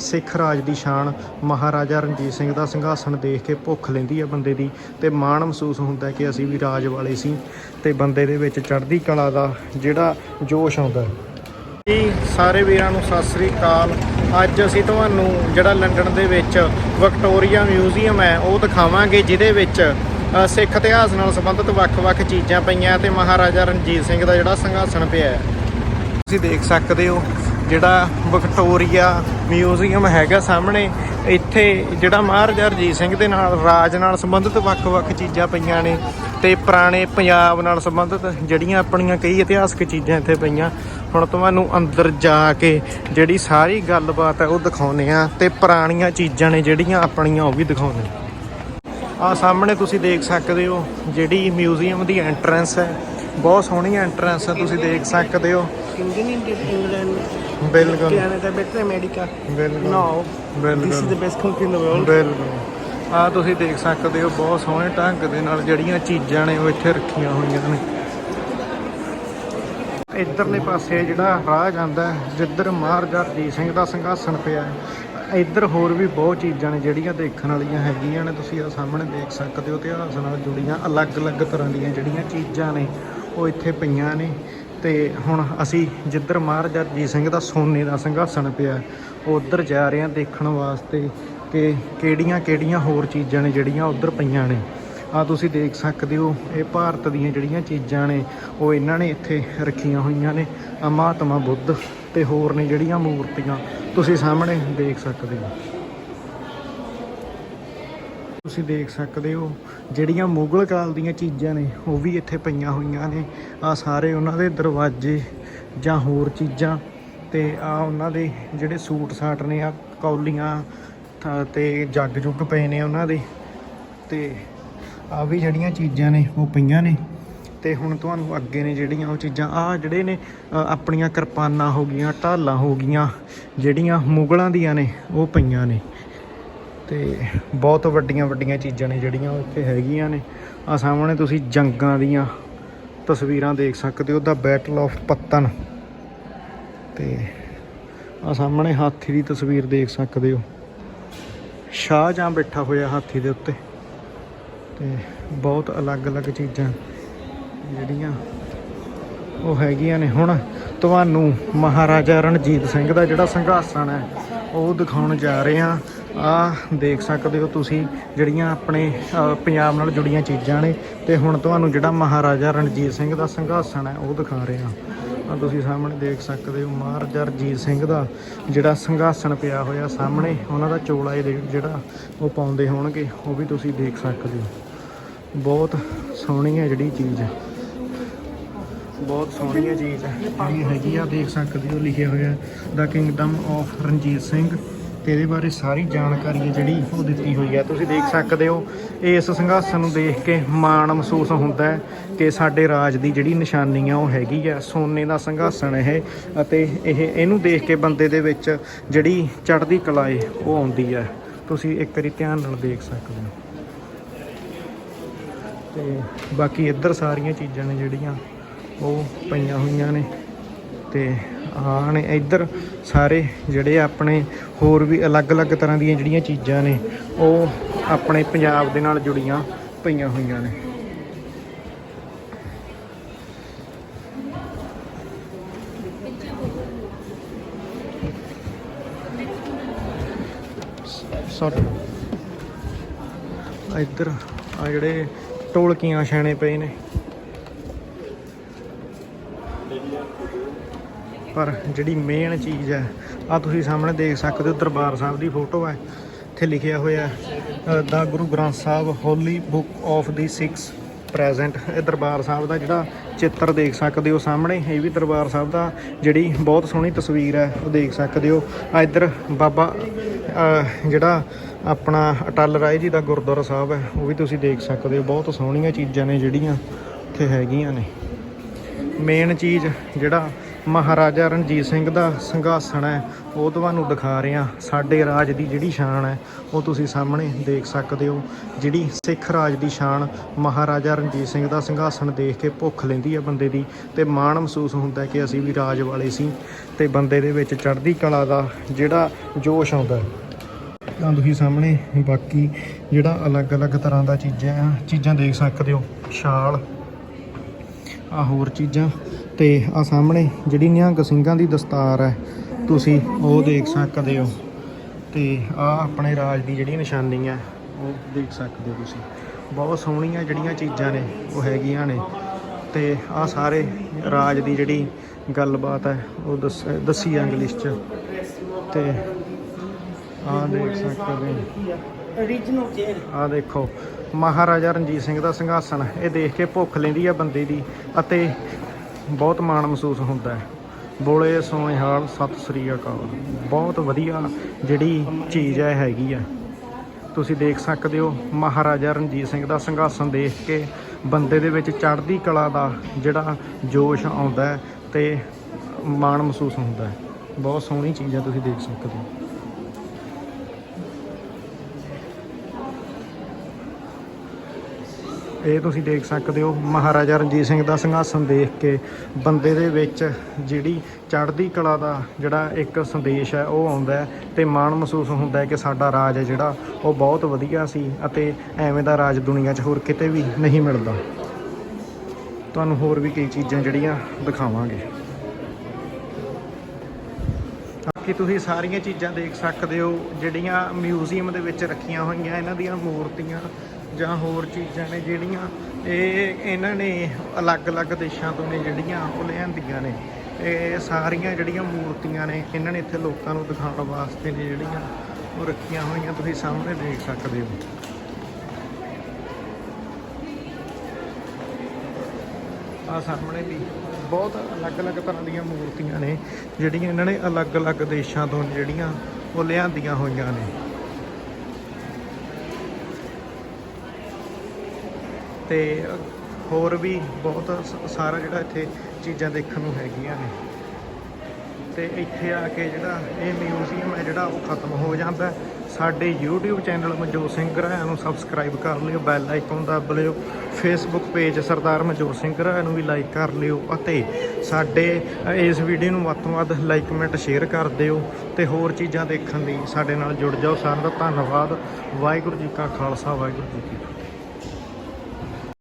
ਸਿੱਖ ਰਾਜ ਦੀ ਸ਼ਾਨ ਮਹਾਰਾਜਾ ਰਣਜੀਤ ਸਿੰਘ ਦਾ ਸਿੰਘਾਸਣ ਦੇਖ ਕੇ ਭੁੱਖ ਲੈਂਦੀ ਹੈ ਬੰਦੇ ਦੀ ਤੇ ਮਾਣ ਮਹਿਸੂਸ ਹੁੰਦਾ ਕਿ ਅਸੀਂ ਵੀ ਰਾਜ ਵਾਲੇ ਸੀ ਤੇ ਬੰਦੇ ਦੇ ਵਿੱਚ ਚੜ੍ਹਦੀ ਕਲਾ ਦਾ ਜਿਹੜਾ ਜੋਸ਼ ਆਉਂਦਾ ਜੀ, ਸਾਰੇ ਵੀਰਾਂ ਨੂੰ ਸਤਿ ਸ੍ਰੀ ਅਕਾਲ। ਅੱਜ ਅਸੀਂ ਤੁਹਾਨੂੰ ਜਿਹੜਾ ਲੰਡਨ ਦੇ ਵਿੱਚ ਵਿਕਟੋਰੀਆ ਮਿਊਜ਼ੀਅਮ ਹੈ, ਉਹ ਦਿਖਾਵਾਂਗੇ, ਜਿਹਦੇ ਵਿੱਚ ਸਿੱਖ ਇਤਿਹਾਸ ਨਾਲ ਸੰਬੰਧਿਤ ਵੱਖ-ਵੱਖ ਚੀਜ਼ਾਂ ਪਈਆਂ ਤੇ ਮਹਾਰਾਜਾ ਰਣਜੀਤ ਸਿੰਘ ਦਾ ਜਿਹੜਾ ਸਿੰਘਾਸਣ ਪਿਆ ਹੈ। ਤੁਸੀਂ ਦੇਖ ਸਕਦੇ ਹੋ ਜਿਹੜਾ ਵਿਕਟੋਰੀਆ ਮਿਊਜ਼ੀਅਮ ਹੈਗਾ ਸਾਹਮਣੇ ਇੱਥੇ ਜਿਹੜਾ ਮਹਾਰਾਜਾ ਰਣਜੀਤ ਸਿੰਘ ਦੇ ਨਾਲ ਰਾਜ ਨਾਲ ਸੰਬੰਧਿਤ ਵੱਖ-ਵੱਖ ਚੀਜ਼ਾਂ ਪਈਆਂ ਨੇ ਤੇ ਪੁਰਾਣੇ ਪੰਜਾਬ ਨਾਲ ਸੰਬੰਧਿਤ ਜਿਹੜੀਆਂ ਆਪਣੀਆਂ ਕਈ ਇਤਿਹਾਸਕ ਚੀਜ਼ਾਂ ਇੱਥੇ ਪਈਆਂ। ਹੁਣ ਤੁਹਾਨੂੰ ਅੰਦਰ ਜਾ ਕੇ ਜਿਹੜੀ ਸਾਰੀ ਗੱਲਬਾਤ ਹੈ ਉਹ ਦਿਖਾਉਨੇ ਆ ਤੇ ਪੁਰਾਣੀਆਂ ਚੀਜ਼ਾਂ ਨੇ ਜਿਹੜੀਆਂ ਆਪਣੀਆਂ ਉਹ ਵੀ ਦਿਖਾਉਨੇ ਆ ਸਾਹਮਣੇ ਤੁਸੀਂ ਦੇਖ ਸਕਦੇ ਹੋ ਜਿਹੜੀ ਮਿਊਜ਼ੀਅਮ ਦੀ ਐਂਟਰੈਂਸ ਹੈ। ਬਹੁਤ ਸੋਹਣੀ ਐਂਟਰੈਂਸ ਹੈ ਤੁਸੀਂ ਦੇਖ ਸਕਦੇ ਹੋ। Indian, ਬਿਲਕੁਲ. ਬਿਲਕੁਲ। ਆ ਤੁਸੀਂ ਦੇਖ ਸਕਦੇ ਹੋ ਬਹੁਤ ਸੋਹਣੇ ਢੰਗ ਦੇ ਨਾਲ ਜਿਹੜੀਆਂ ਚੀਜ਼ਾਂ ਨੇ ਉਹ ਇੱਥੇ ਰੱਖੀਆਂ ਹੋਈਆਂ ਨੇ। ਇਧਰਲੇ ਪਾਸੇ ਜਿਹੜਾ ਰਾਹ ਜਾਂਦਾ ਜਿੱਧਰ ਮਹਾਰਾਜਾ ਰਣਜੀਤ ਸਿੰਘ ਦਾ ਸਿੰਘਾਸਣ ਪਿਆ ਹੈ ਇੱਧਰ ਹੋਰ ਵੀ ਬਹੁਤ ਚੀਜ਼ਾਂ ਨੇ ਜਿਹੜੀਆਂ ਦੇਖਣ ਵਾਲੀਆਂ ਹੈਗੀਆਂ ਨੇ। ਤੁਸੀਂ ਆ ਸਾਹਮਣੇ ਦੇਖ ਸਕਦੇ ਹੋ ਇਤਿਹਾਸ ਨਾਲ ਜੁੜੀਆਂ ਅਲੱਗ-ਅਲੱਗ ਤਰ੍ਹਾਂ ਦੀਆਂ ਜਿਹੜੀਆਂ ਚੀਜ਼ਾਂ ਨੇ ਉਹ ਇੱਥੇ ਪਈਆਂ ਨੇ। ਤੇ ਹੁਣ ਅਸੀਂ ਜਿੱਧਰ ਮਹਾਰਾਜਾ ਰਣਜੀਤ ਸਿੰਘ ਦਾ ਸੋਨੇ ਦਾ ਸਿੰਘਾਸਣ ਪਿਆ, ਉਧਰ ਜਾ ਰਹੇ ਹਾਂ ਦੇਖਣ ਵਾਸਤੇ ਕਿ ਕਿਹੜੀਆਂ-ਕਿਹੜੀਆਂ ਹੋਰ ਚੀਜ਼ਾਂ ਨੇ ਜਿਹੜੀਆਂ ਉਧਰ ਪਈਆਂ ਨੇ। ਆ ਤੁਸੀਂ ਦੇਖ ਸਕਦੇ ਹੋ, ਇਹ ਭਾਰਤ ਦੀਆਂ ਜਿਹੜੀਆਂ ਚੀਜ਼ਾਂ ਨੇ, ਉਹ ਇਹਨਾਂ ਨੇ ਇੱਥੇ ਰੱਖੀਆਂ ਹੋਈਆਂ ਨੇ। ਮਹਾਤਮਾ ਬੁੱਧ ਤੇ ਹੋਰ ਨੇ ਜਿਹੜੀਆਂ ਮੂਰਤੀਆਂ, ਤੁਸੀਂ ਸਾਹਮਣੇ ਦੇਖ ਸਕਦੇ ਹੋ। ਤੁਸੀਂ ਦੇਖ ਸਕਦੇ ਹੋ, ਜਿਹੜੀਆਂ ਮੁਗਲ ਕਾਲ ਦੀਆਂ ਚੀਜ਼ਾਂ ਨੇ, ਉਹ ਵੀ ਇੱਥੇ ਪਈਆਂ ਹੋਈਆਂ ਨੇ। ਆ ਸਾਰੇ ਉਹਨਾਂ ਦੇ ਦਰਵਾਜ਼ੇ ਜਾਂ ਹੋਰ ਚੀਜ਼ਾਂ ਤੇ ਆ ਉਹਨਾਂ ਦੇ ਜਿਹੜੇ ਸੂਟ ਸਾਟ ਨੇ, ਆ ਕੌਲੀਆਂ, ਥ- ਤੇ ਜੱਗ ਜੁੱਗ ਪਏ ਨੇ ਉਹਨਾਂ ਦੇ। ਤੇ ਆ ਵੀ ਜਿਹੜੀਆਂ ਚੀਜ਼ਾਂ ਨੇ, ਉਹ ਪਈਆਂ ਨੇ। ਤੇ ਹੁਣ ਤੁਹਾਨੂੰ ਅੱਗੇ ਨੇ ਜਿਹੜੀਆਂ ਉਹ ਚੀਜ਼ਾਂ, ਆ ਜਿਹੜੇ ਨੇ ਆਪਣੀਆਂ ਕਿਰਪਾਨਾਂ ਹੋ ਗਈਆਂ, ਢਾਲਾਂ ਹੋ ਗਈਆਂ, ਜਿਹੜੀਆਂ ਮੁਗਲਾਂ ਦੀਆਂ ਨੇ, ਉਹ ਪਈਆਂ ਨੇ। ਤੇ ਬਹੁਤ ਵੱਡੀਆਂ ਵੱਡੀਆਂ ਚੀਜ਼ਾਂ ਨੇ ਜਿਹੜੀਆਂ ਉੱਥੇ ਹੈਗੀਆਂ ਨੇ। ਆ ਸਾਹਮਣੇ ਤੁਸੀਂ ਜੰਗਾਂ ਦੀਆਂ ਤਸਵੀਰਾਂ ਦੇਖ ਸਕਦੇ ਹੋ ਦਾ ਬੈਟਲ ਆਫ ਪੱਤਨ। ਤੇ ਆ ਸਾਹਮਣੇ ਹਾਥੀ ਦੀ ਤਸਵੀਰ ਦੇਖ ਸਕਦੇ ਹੋ। ਸ਼ਾਹਜਹਾਂ ਬੈਠਾ ਹੋਇਆ ਹਾਥੀ ਦੇ ਉੱਤੇ। ਤੇ ਬਹੁਤ ਅਲੱਗ-ਅਲੱਗ ਚੀਜ਼ਾਂ ਜਿਹੜੀਆਂ ਉਹ ਹੈਗੀਆਂ ਨੇ। ਹੁਣ ਤੁਹਾਨੂੰ ਮਹਾਰਾਜਾ ਰਣਜੀਤ ਸਿੰਘ ਦਾ ਜਿਹੜਾ ਸਿੰਘਾਸਣ ਹੈ, ਉਹ ਦਿਖਾਉਣ ਜਾ ਰਹੇ ਹਾਂ। ਆ ਦੇਖ ਸਕਦੇ ਹੋ ਤੁਸੀਂ ਜਿਹੜੀਆਂ ਆਪਣੇ ਪੰਜਾਬ ਨਾਲ ਜੁੜੀਆਂ ਚੀਜ਼ਾਂ ਨੇ। ਤੇ ਹੁਣ ਤੁਹਾਨੂੰ ਜਿਹੜਾ ਮਹਾਰਾਜਾ ਰਣਜੀਤ ਸਿੰਘ ਦਾ ਸੰਘਾਸਣ ਹੈ, ਉਹ ਦਿਖਾ ਰਹੇ। ਹਾਂ ਆ ਤੁਸੀਂ ਸਾਹਮਣੇ ਦੇਖ ਸਕਦੇ ਹੋ ਮਹਾਰਾਜਾ ਰਣਜੀਤ ਸਿੰਘ ਦਾ ਜਿਹੜਾ ਸਿੰਘਾਸਣ ਪਿਆ ਹੋਇਆ ਸਾਹਮਣੇ, ਉਹਨਾਂ ਦਾ ਚੋਲਾ ਜਿਹੜਾ ਉਹ ਪਾਉਂਦੇ ਹੋਣਗੇ, ਉਹ ਵੀ ਤੁਸੀਂ ਦੇਖ ਸਕਦੇ ਹੋ। ਬਹੁਤ ਸੋਹਣੀ ਹੈ ਜਿਹੜੀ ਚੀਜ਼। ਬਹੁਤ ਸੋਹਣੀ ਚੀਜ਼। ਹੈ ਜਿਹੜੀ ਹੈਗੀ ਆ, ਦੇਖ ਸਕਦੇ ਹੋ, ਲਿਖਿਆ ਹੋਇਆ ਦਾ ਕਿੰਗਡਮ ਆਫ ਰਣਜੀਤ ਸਿੰਘ। ਤੇ ਇਹਦੇ ਬਾਰੇ ਸਾਰੀ ਜਾਣਕਾਰੀ ਹੈ ਜਿਹੜੀ ਉਹ ਦਿੱਤੀ ਹੋਈ ਹੈ। ਤੁਸੀਂ ਦੇਖ ਸਕਦੇ ਹੋ, ਇਸ ਸਿੰਘਾਸਨ ਨੂੰ ਦੇਖ ਕੇ ਮਾਣ ਮਹਿਸੂਸ ਹੁੰਦਾ ਹੈ ਕਿ ਸਾਡੇ ਰਾਜ ਦੀ ਜਿਹੜੀ ਨਿਸ਼ਾਨੀ ਆ ਉਹ ਹੈਗੀ ਆ ਸੋਨੇ ਦਾ ਸਿੰਘਾਸਨ ਇਹ ਅਤੇ ਇਹ, ਇਹਨੂੰ ਦੇਖ ਕੇ ਬੰਦੇ ਦੇ ਵਿੱਚ ਜਿਹੜੀ ਚੜ੍ਹਦੀ ਕਲਾ ਏ ਉਹ ਆਉਂਦੀ ਹੈ। ਤੁਸੀਂ ਇੱਕ ਵਾਰੀ ਧਿਆਨ ਨਾਲ ਦੇਖ ਸਕਦੇ ਹੋ। ਤੇ ਬਾਕੀ ਇੱਧਰ ਸਾਰੀਆਂ ਚੀਜ਼ਾਂ ਨੇ ਜਿਹੜੀਆਂ, ਉਹ ਪਈਆਂ ਹੋਈਆਂ ਨੇ ਤੇ ਆਹ ਨੇ ਇੱਧਰ ਸਾਰੇ ਜਿਹੜੇ ਆਪਣੇ ਹੋਰ ਵੀ ਅਲੱਗ-ਅਲੱਗ ਤਰ੍ਹਾਂ ਦੀਆਂ ਜਿਹੜੀਆਂ ਚੀਜ਼ਾਂ ਨੇ, ਉਹ ਆਪਣੇ ਪੰਜਾਬ ਦੇ ਨਾਲ ਜੁੜੀਆਂ ਪਈਆਂ ਹੋਈਆਂ ਨੇ। ਸੌਰੀ ਇੱਧਰ ਆ ਜਿਹੜੇ ਢੋਲਕੀਆਂ ਛਾਣੇ ਪਏ ਨੇ। ਪਰ ਜਿਹੜੀ ਮੇਨ ਚੀਜ਼ ਹੈ ਆ ਤੁਸੀਂ ਸਾਹਮਣੇ ਦੇਖ ਸਕਦੇ ਹੋ, ਦਰਬਾਰ ਸਾਹਿਬ ਦੀ ਫੋਟੋ ਹੈ। ਇੱਥੇ ਲਿਖਿਆ ਹੋਇਆ ਦਾ Guru Granth Sahib holy book of the 6 present ਇਹ ਦਰਬਾਰ ਸਾਹਿਬ ਦਾ ਜਿਹੜਾ ਚਿੱਤਰ ਦੇਖ ਸਕਦੇ ਹੋ ਸਾਹਮਣੇ, ਇਹ ਵੀ ਦਰਬਾਰ ਸਾਹਿਬ ਦਾ ਜਿਹੜੀ ਬਹੁਤ ਸੋਹਣੀ ਤਸਵੀਰ ਹੈ, ਉਹ ਦੇਖ ਸਕਦੇ ਹੋ। ਆ ਇੱਧਰ ਬਾਬਾ ਜਿਹੜਾ ਆਪਣਾ ਅਟਲ ਰਾਏ ਜੀ ਦਾ ਗੁਰਦੁਆਰਾ ਸਾਹਿਬ ਹੈ, ਉਹ ਵੀ ਤੁਸੀਂ ਦੇਖ ਸਕਦੇ ਹੋ। ਬਹੁਤ ਸੋਹਣੀਆਂ ਚੀਜ਼ਾਂ ਨੇ ਜਿਹੜੀਆਂ ਇੱਥੇ ਹੈਗੀਆਂ ਨੇ। ਮੇਨ ਚੀਜ਼ ਜਿਹੜਾ ਮਹਾਰਾਜਾ ਰਣਜੀਤ ਸਿੰਘ ਦਾ ਸੰਘਾਸਣ ਹੈ, ਉਹ ਤੁਹਾਨੂੰ ਦਿਖਾ ਰਿਹਾ। ਸਾਡੇ ਰਾਜ ਦੀ ਜਿਹੜੀ ਸ਼ਾਨ ਹੈ, ਉਹ ਤੁਸੀਂ ਸਾਹਮਣੇ ਦੇਖ ਸਕਦੇ ਹੋ। ਜਿਹੜੀ ਸਿੱਖ ਰਾਜ ਦੀ ਸ਼ਾਨ, ਮਹਾਰਾਜਾ ਰਣਜੀਤ ਸਿੰਘ ਦਾ ਸਿੰਘਾਸਣ ਦੇਖ ਕੇ ਭੁੱਖ ਲੈਂਦੀ ਹੈ ਬੰਦੇ ਦੀ ਤੇ ਮਾਣ ਮਹਿਸੂਸ ਹੁੰਦਾ ਕਿ ਅਸੀਂ ਵੀ ਰਾਜ ਵਾਲੇ ਸੀ ਤੇ ਬੰਦੇ ਦੇ ਵਿੱਚ ਚੜ੍ਹਦੀ ਕਲਾ ਦਾ ਜਿਹੜਾ ਜੋਸ਼ ਆਉਂਦਾ ਤਾਂ ਤੁਸੀਂ ਸਾਹਮਣੇ ਬਾਕੀ ਜਿਹੜਾ ਅਲੱਗ-ਅਲੱਗ ਤਰ੍ਹਾਂ ਦਾ ਚੀਜ਼ਾਂ ਆ, ਚੀਜ਼ਾਂ ਦੇਖ ਸਕਦੇ ਹੋ। ਛਾਲ ਆ ਹੋਰ ਚੀਜ਼ਾਂ। ਤੇ ਆ ਸਾਹਮਣੇ ਜਿਹੜੀ ਨਿਹੰਗ ਸਿੰਘਾਂ ਦੀ ਦਸਤਾਰ ਹੈ ਤੁਸੀਂ ਉਹ ਦੇਖ ਸਕਦੇ ਹੋ। ਤੇ ਆ ਆਪਣੇ ਰਾਜ ਦੀ ਜਿਹੜੀ ਨਿਸ਼ਾਨੀ ਹੈ ਉਹ ਦੇਖ ਸਕਦੇ ਹੋ ਤੁਸੀਂ। ਬਹੁਤ ਸੋਹਣੀਆਂ ਜਿਹੜੀਆਂ ਚੀਜ਼ਾਂ ਨੇ ਉਹ ਹੈਗੀਆਂ ਨੇ। ਤੇ ਆ ਸਾਰੇ ਰਾਜ ਦੀ ਜਿਹੜੀ ਗੱਲਬਾਤ ਹੈ ਉਹ ਦੱਸ ਹੈ ਇੰਗਲਿਸ਼ 'ਚ। ਤੇ ਆ ਦੇਖ ਸਕਦੇ ਹੋ। Original chair. ਆ ਦੇਖੋ ਮਹਾਰਾਜਾ ਰਣਜੀਤ ਸਿੰਘ ਦਾ ਸਿੰਘਾਸਣ ਇਹ ਦੇਖ ਕੇ ਭੁੱਖ ਲੈਂਦੀ ਆ ਬੰਦੇ ਦੀ। ਅਤੇ ਬਹੁਤ ਮਾਣ ਮਹਿਸੂਸ ਹੁੰਦਾ ਹੈ। ਬੋਲੇ ਸੋਹਣੇ ਸਤਿ ਸ੍ਰੀ ਅਕਾਲ। ਬਹੁਤ ਵਧੀਆ ਜਿਹੜੀ ਚੀਜ਼ ਹੈ, ਹੈਗੀ ਆ। ਤੁਸੀਂ ਦੇਖ ਸਕਦੇ ਹੋ, ਮਹਾਰਾਜਾ ਰਣਜੀਤ ਸਿੰਘ ਦਾ ਸੰਘਾਸਨ ਦੇਖ ਕੇ ਬੰਦੇ ਦੇ ਵਿੱਚ ਚੜ੍ਹਦੀ ਕਲਾ ਦਾ ਜਿਹੜਾ ਜੋਸ਼ ਆਉਂਦਾ ਹੈ ਤੇ ਮਾਣ ਮਹਿਸੂਸ ਹੁੰਦਾ ਬਹੁਤ ਸੋਹਣੀ ਚੀਜ਼ ਹੈ, ਤੁਸੀਂ ਦੇਖ ਸਕਦੇ ਹੋ। ਇਹ ਤੁਸੀਂ ਦੇਖ ਸਕਦੇ ਹੋ ਮਹਾਰਾਜਾ ਰਣਜੀਤ ਸਿੰਘ ਦਾ ਸਿੰਘਾਸਣ ਦੇਖ ਕੇ ਬੰਦੇ ਦੇ ਵਿੱਚ ਜਿਹੜੀ ਚੜ੍ਹਦੀ ਕਲਾ ਦਾ ਜਿਹੜਾ ਇੱਕ ਸੰਦੇਸ਼ ਹੈ, ਉਹ ਆਉਂਦਾ ਹੈ ਤੇ ਮਾਣ ਮਹਿਸੂਸ ਹੁੰਦਾ ਹੈ ਕਿ ਸਾਡਾ ਰਾਜ ਹੈ ਜਿਹੜਾ, ਉਹ ਬਹੁਤ ਵਧੀਆ ਸੀ ਅਤੇ ਐਵੇਂ ਦਾ ਰਾਜ ਦੁਨੀਆ 'ਚ ਹੋਰ ਕਿਤੇ ਵੀ ਨਹੀਂ ਮਿਲਦਾ। ਤੁਹਾਨੂੰ ਹੋਰ ਵੀ ਕਈ ਚੀਜ਼ਾਂ ਜਿਹੜੀਆਂ ਦਿਖਾਵਾਂਗੇ। ਬਾਕੀ ਤੁਸੀਂ ਸਾਰੀਆਂ ਚੀਜ਼ਾਂ ਦੇਖ ਸਕਦੇ ਹੋ, ਜਿਹੜੀਆਂ ਮਿਊਜ਼ੀਅਮ ਦੇ ਵਿੱਚ ਰੱਖੀਆਂ ਹੋਈਆਂ ਇਹਨਾਂ ਦੀਆਂ ਮੂਰਤੀਆਂ ਜਾਂ ਹੋਰ ਚੀਜ਼ਾਂ ਨੇ ਜਿਹੜੀਆਂ ਇਹ ਇਹਨਾਂ ਨੇ ਅਲੱਗ-ਅਲੱਗ ਦੇਸ਼ਾਂ ਤੋਂ ਨੇ ਜਿਹੜੀਆਂ ਉਹ ਲਿਆਂਦੀਆਂ ਨੇ। ਇਹ ਸਾਰੀਆਂ ਜਿਹੜੀਆਂ ਮੂਰਤੀਆਂ ਨੇ, ਇਹਨਾਂ ਨੇ ਇੱਥੇ ਲੋਕਾਂ ਨੂੰ ਦਿਖਾਉਣ ਵਾਸਤੇ ਨੇ ਜਿਹੜੀਆਂ ਉਹ ਰੱਖੀਆਂ ਹੋਈਆਂ, ਤੁਸੀਂ ਸਾਹਮਣੇ ਦੇਖ ਸਕਦੇ ਹੋ। ਆ ਸਾਹਮਣੇ ਵੀ ਬਹੁਤ ਅਲੱਗ-ਅਲੱਗ ਤਰ੍ਹਾਂ ਦੀਆਂ ਮੂਰਤੀਆਂ ਨੇ, ਜਿਹੜੀਆਂ ਇਹਨਾਂ ਨੇ ਅਲੱਗ-ਅਲੱਗ ਦੇਸ਼ਾਂ ਤੋਂ ਜਿਹੜੀਆਂ ਉਹ ਲਿਆਂਦੀਆਂ ਹੋਈਆਂ ਨੇ। ਤੇ ਹੋਰ ਵੀ ਬਹੁਤ ਸ- ਸਾਰਾ ਜਿਹੜਾ ਇੱਥੇ ਚੀਜ਼ਾਂ ਦੇਖਣ ਨੂੰ ਹੈਗੀਆਂ ਨੇ। ਤੇ ਇੱਥੇ ਆ ਕੇ ਜਿਹੜਾ ਇਹ ਮਿਊਜ਼ੀਅਮ ਹੈ ਜਿਹੜਾ ਉਹ ਖਤਮ ਹੋ ਜਾਂਦਾ। ਸਾਡੇ YouTube ਚੈਨਲ ਮਨਜੋਤ ਸਿੰਘ ਘਰਾਇਆ ਨੂੰ ਸਬਸਕ੍ਰਾਈਬ ਕਰ ਲਿਓ, ਬੈਲ ਆਈਕਨ ਦਬ ਲਿਓ ਫੇਸਬੁੱਕ ਪੇਜ ਸਰਦਾਰ ਮਨਜੋਤ ਸਿੰਘ ਘਰਾਇਆ ਨੂੰ ਵੀ ਲਾਈਕ ਕਰ ਲਿਓ ਅਤੇ ਸਾਡੇ ਇਸ ਵੀਡੀਓ ਨੂੰ ਵੱਧ ਤੋਂ ਵੱਧ ਲਾਈਕ, ਕਮੈਂਟ, ਸ਼ੇਅਰ ਕਰ ਦਿਓ ਤੇ ਹੋਰ ਚੀਜ਼ਾਂ ਦੇਖਣ ਲਈ ਸਾਡੇ ਨਾਲ ਜੁੜ ਜਾਓ। ਸਾਰਿਆਂ ਦਾ ਧੰਨਵਾਦ। ਵਾਹਿਗੁਰੂ ਜੀ ਕਾ ਖਾਲਸਾ, ਵਾਹਿਗੁਰੂ ਜੀ ਕੀ